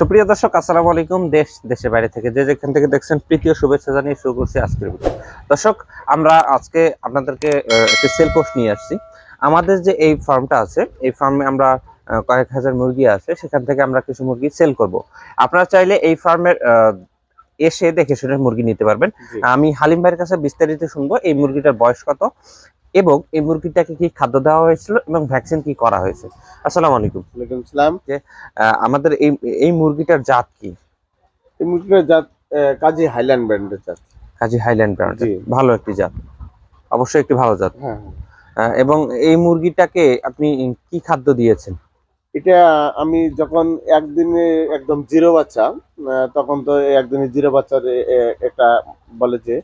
সুপ্রিয় দর্শক আসসালামু আলাইকুম। দেশ দেশের বাইরে থেকে যে যেখান থেকে দেখছেন প্রীতীয় শুভেচ্ছা জানিয়ে শুরু করছি আজকের ভিডিও দর্শক আমরা আজকে আপনাদেরকে একটি সেল পোস্ট নিয়ে আসছি। আমাদের যে এই ফার্মটা আছে এই ফার্মে আমরা কয়েক হাজার মুরগি আছে সেখান থেকে আমরা কিছু মুরগি সেল করব। আপনারা চাইলে এই ফার্মের এসে দেখে শুনে মুরগি নিতে পারবেন। আমি হালিম ভাইয়ের কাছে বিস্তারিত শুনব এই মুরগিটার বয়স কত? এবং এই মুরগিটাকে কি খাদ্য দেওয়া হয়েছিল এবং ভ্যাকসিন কি করা হয়েছে? আসসালামু আলাইকুম। ওয়ালাইকুম সালাম। আহ, আমাদের এই এই মুরগিটার জাত কি? এই মুরগিটার জাত কাজী হাইল্যান্ড ব্র্যান্ডের জাত। Kazi highland brand. ভালো একটি জাত। অবশ্যই একটি ভালো জাত। হ্যাঁ আহ, এবং এই মুরগিটাকে আপনি কি খাদ্য দিয়েছেন? এটা আমি যখন একদিনে একদম জিরো বাচ্চা তখন তো একদিনে জিরো বাচ্চার একটা বলে যে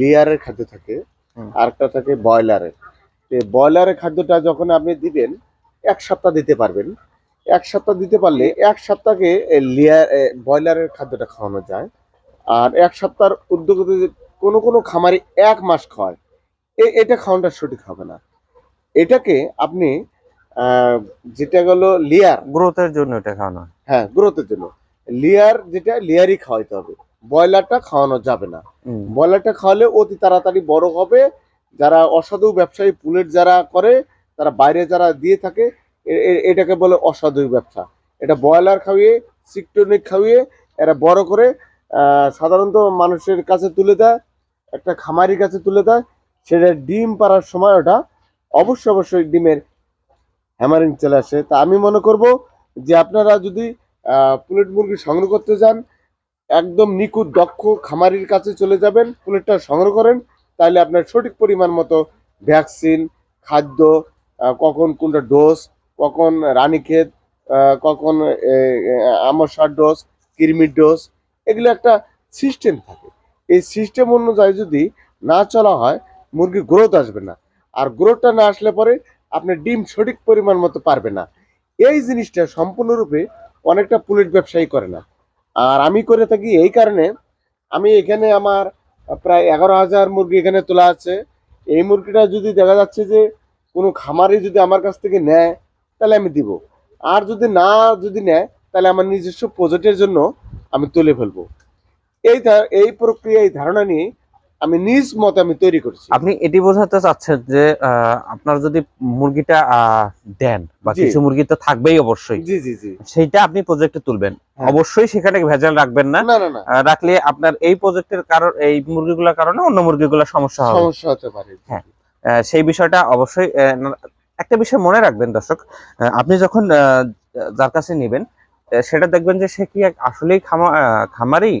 লিয়ারের খাদ্য থাকে। হুম। আর একটা থাকে ব্রয়লারের ব্রয়লারের খাদ্যটা যখন আপনি দিবেন এক সপ্তাহ দিতে পারবেন। এক সপ্তাহ দিতে পারলে এক সপ্তাহে এই লিয়ার ব্রয়লারের খাদ্যটা খাওয়ানো যায়। আর এক সপ্তাহের উদ্যোগে কোনো কোনো খামারি এক মাস খাওয়ায় এ- এটা খাওয়ানোটা সঠিক হবে না। এটাকে আপনি আহ, যেটা গেলো লিয়ার। গ্রোথের জন্য এটা খাওয়ানো। হ্যাঁ গ্রোথের জন্য। লিয়ার যেটা লিয়ারই খাওয়াইতে হবে। ব্রয়লারটা খাওয়ানো যাবে না। ব্রয়লারটা খাওয়ালে অতি তাড়াতাড়ি বড় হবে। যারা অসাধু ব্যবসায়ী পুলেট যারা করে তারা বাইরে যারা দিয়ে থাকে এটাকে বলে অসাধু ব্যবসা। এটা ব্রয়লার খাওয়িয়ে সিকটনিক খাওয়িয়ে এরা বড় করে সাধারণত মানুষের কাছে তুলে দেয় একটা খামারির কাছে তুলে দেয়। সেটা ডিম পাড়ার সময় ওটা অবশ্যই অবশ্যই ডিমের হ্যামারিং চলে আসে। তা আমি মনে করব যে আপনারা যদি পুলেট মুরগি সংগ্রহ করতে যান একদম নিখুঁত, দক্ষ খামারির কাছে চলে যাবেন, পুলেটটা সংগ্রহ করেন, তাহলে আপনার সঠিক পরিমাণ মতো ভ্যাকসিন, খাদ্য কখন কোনটা ডোজ, কখন রানীক্ষেত কখন আমসার ডোজ, কৃমির ডোজ, এগুলো একটা সিস্টেম থাকে। এই সিস্টেম অনুযায়ী যদি না চলা হয়, মুরগির গ্রোথ আসবে না। আর গ্রোথটা না আসলে পরে আপনার ডিম সঠিক পরিমাণ মতো পারবে না। এই জিনিসটা সম্পূর্ণরূপে অনেকটা পুলেট ব্যবসায়ী করে না। আর আমি করে থাকি এই কারণে আমি এখানে আমার প্রায় এগারো হাজার মুরগি এখানে তোলা আছে। এই মুরগিটা যদি দেখা যাচ্ছে যে কোনো খামারে যদি আমার কাছ থেকে নেয়, তাহলে আমি দিব। আর যদি না যদি নেয়, তাহলে আমার নিজস্ব প্রজেক্টের জন্য আমি তুলে ফেলব। এই এই প্রক্রিয়া, এই ধারণা নিয়ে আমি নিজ মতে আমি তৈরি করছি। আপনি এটি বোঝাতে চাচ্ছেন যে আপনার যদি মুরগিটা দেন বা কিছু মুরগি তো থাকবেই অবশ্যই। জি জি জি। সেইটা আপনি প্রজেক্টে তুলবেন। হ্যাঁ। অবশ্যই সেখানে ভেজাল রাখবেন না। না না না। রাখলে আপনার এই প্রজেক্টের কারণ এই মুরগিগুলোর কারণে অন্য মুরগিগুলোর সমস্যা হবে। সমস্যা হতে পারে। হ্যাঁ। সেই বিষয়টা অবশ্যই একটা বিষয় মনে রাখবেন দর্শক আপনি যখন আহ, যার কাছে নেবেন সেটা দেখবেন যে সে কি আসলেই খামা খামারি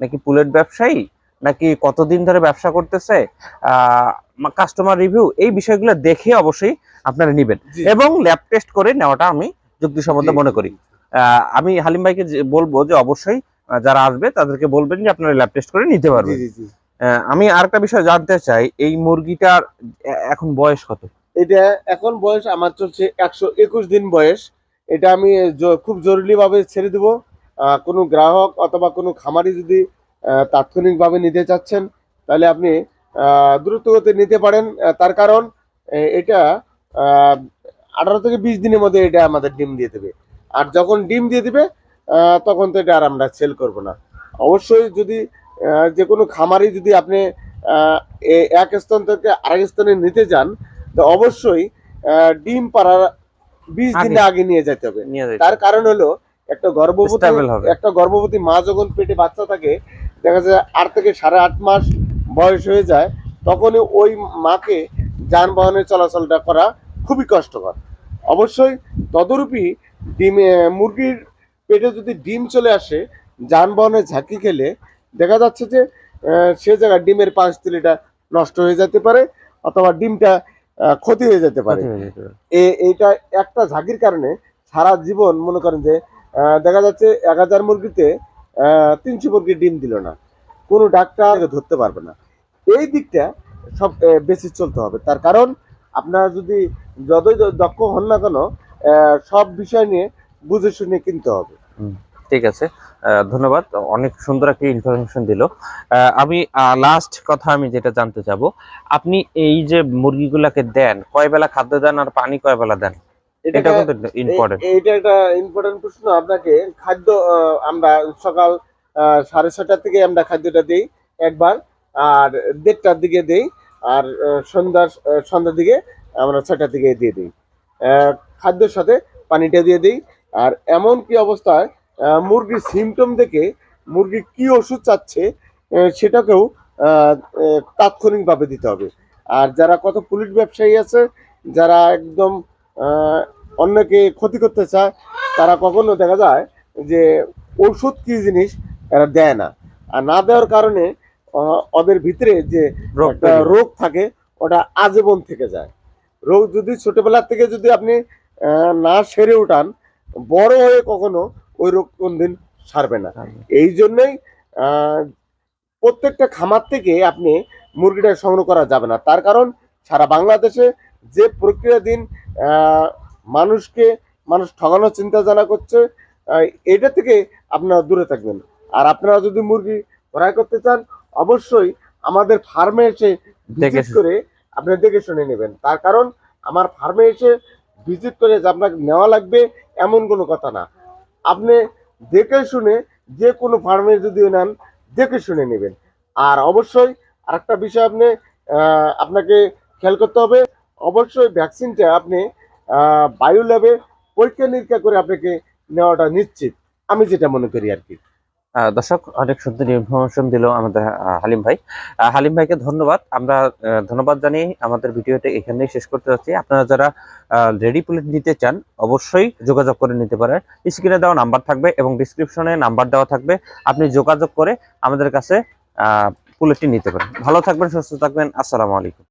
নাকি পুলেট ব্যবসায়ী? নাকি কতদিন ধরে ব্যবসা করতেছে কাস্টমার রিভিউ এই বিষয়গুলো দেখে অবশ্যই আপনারা নেবেন। এবং ল্যাব টেস্ট করে নেওয়াটা আমি যুক্তিসম্মত মনে করি। আমি হালিম ভাইকে যে- বলব যে অবশ্যই যারা আসবে তাদেরকে বলবেন যে আপনারা ল্যাব টেস্ট করে নিতে পারবেন। আমি আরেকটা বিষয় জানতে চাই এই মুরগিটার এখন বয়স কত? এটা এখন বয়স আমার চলছে একশো একুশ দিন বয়স। এটা আমি খুব জরুরিভাবে ছেড়ে দেব। কোনো গ্রাহক অথবা কোনো খামারি যদি তাৎক্ষণিকভাবে নিতে চাচ্ছেন তাহলে আপনি দ্রুতগতি নিতে পারেন। তার কারণ এটা আঠারো থেকে বিশ দিনের মধ্যে এটা আমাদের ডিম দিয়ে দেবে। আর যখন ডিম দিয়ে দিবে তখন তো এটা আর আমরা সেল করব না। অবশ্যই যদি যে কোনো খামারি যদি আপনি আহ, এক স্থান থেকে আরেক স্থানে নিতে যান তো অবশ্যই আহ, ডিম পাড়ার বিশ। দিন আগে নিয়ে যেতে হবে। তার কারণ হলো একটা গর্ভবতী একটা গর্ভবতী মা যখন পেটে বাচ্চা থাকে দেখা যায় আট থেকে সাড়ে আট মাস বয়স হয়ে যায় তখনই ওই মাকে যানবাহনের চলাচলটা করা খুবই কষ্টকর। অবশ্যই তদরূপী ডিম মুরগির পেটে যদি ডিম চলে আসে যানবাহনের ঝাঁকি খেলে দেখা যাচ্ছে যে সে জায়গায় ডিমের পাঁচ তিলিটা নষ্ট হয়ে যেতে পারে অথবা ডিমটা ক্ষতি হয়ে যেতে পারে। এইটা একটা ঝাঁকির কারণে সারা জীবন মনে করেন যে দেখা যাচ্ছে এক হাজার মুরগিতে তিনশো মুরগি ডিম দিল না। কোনো ডাক্তার ধরতে পারবে না। এই দিকটা সব বেশি চলতে হবে। তার কারণ, আপনারা যদি যতই দক্ষ হন না কেন সব বিষয় নিয়ে বুঝে শুনে কিনতে হবে। ঠিক আছে। ধন্যবাদ। অনেক সুন্দর একটা ইনফরমেশন দিল। আমি লাস্ট কথা আমি যেটা জানতে চাবো, আপনি এই যে মুরগিগুলাকে দেন কয় বেলা খাদ্য দেন আর পানি কয় বেলা দেন? এটা এটা কিন্তু ইম্পর্টেন্ট এইটা একটা ইম্পর্টেন্ট প্রশ্ন। আপনাকে খাদ্য আমরা সকাল সাড়ে ছটার থেকে আমরা খাদ্যটা দিই একবার আর দেড়টার দিকে দিই আর আহ, সন্ধ্যার সন্ধ্যার দিকে আমরা ছটার দিকে দিয়ে দিই। খাদ্যের সাথে পানিটা দিয়ে দিই। আর এমন কি অবস্থায় মুরগির সিমটম দেখে মুরগি কি ওষুধ চাচ্ছে সেটাকেও তাৎক্ষণিকভাবে দিতে হবে। আর যারা কত পুলিশ ব্যবসায়ী আছে যারা একদম অন্যকে ক্ষতি করতে চায় তারা কখনো দেখা যায় যে ওষুধ কি জিনিস এরা দেয় না। আর না দেওয়ার কারণে ওদের ভিতরে যে রোগ রোগ থাকে ওটা আজীবন থেকে যায়। রোগ যদি ছোটবেলা থেকে যদি আপনি না সেরে উঠান বড় হয়ে কখনো ওই রোগ কোনদিন সারবে না। এই জন্যই প্রত্যেকটা খামার থেকে আপনি মুরগিটা সংগ্রহ করা যাবে না। তার কারণ সারা বাংলাদেশে যে প্রক্রিয়াধীন মানুষকে মানুষ ঠগানোর চিন্তা জানা করছে এটা থেকে আপনারা দূরে থাকবেন। আর আপনারা যদি মুরগি ক্রয় করতে চান অবশ্যই আমাদের ফার্মে এসে ভিজিট করে আপনি দেখে শুনে নেবেন। তার কারণ আমার ফার্মে এসে ভিজিট করে যে আপনাকে নেওয়া লাগবে এমন কোনো কথা না। আপনি দেখে শুনে যে কোনো ফার্মে যদি নেন দেখে শুনে নেবেন। আর অবশ্যই আরেকটা বিষয় আপনি আপনাকে খেয়াল করতে হবে অবশ্যই ভ্যাকসিনটা আপনি বায়ু ল্যাবে পরীক্ষা নিরীক্ষা করে আপনাকে নেওয়াটা নিশ্চিত। আমি যেটা মনে করি আর কি। দর্শক, অনেক সুন্দর ইনফরমেশন দিল আমাদের হালিম ভাই। হালিম ভাইকে ধন্যবাদ। আমরা ধন্যবাদ জানিয়ে আমাদের ভিডিওটা এখানেই শেষ করতে যাচ্ছি। আপনারা যারা রেডি প্লেট নিতে চান, অবশ্যই যোগাযোগ করে নিতে পারেন। স্ক্রিনে দেওয়া নাম্বার থাকবে এবং ডিসক্রিপশনে নাম্বার দেওয়া থাকবে। আপনি যোগাযোগ করে আমাদের কাছে প্লেটটি নিতে পারেন। ভালো থাকবেন, সুস্থ থাকবেন। আসসালামু আলাইকুম।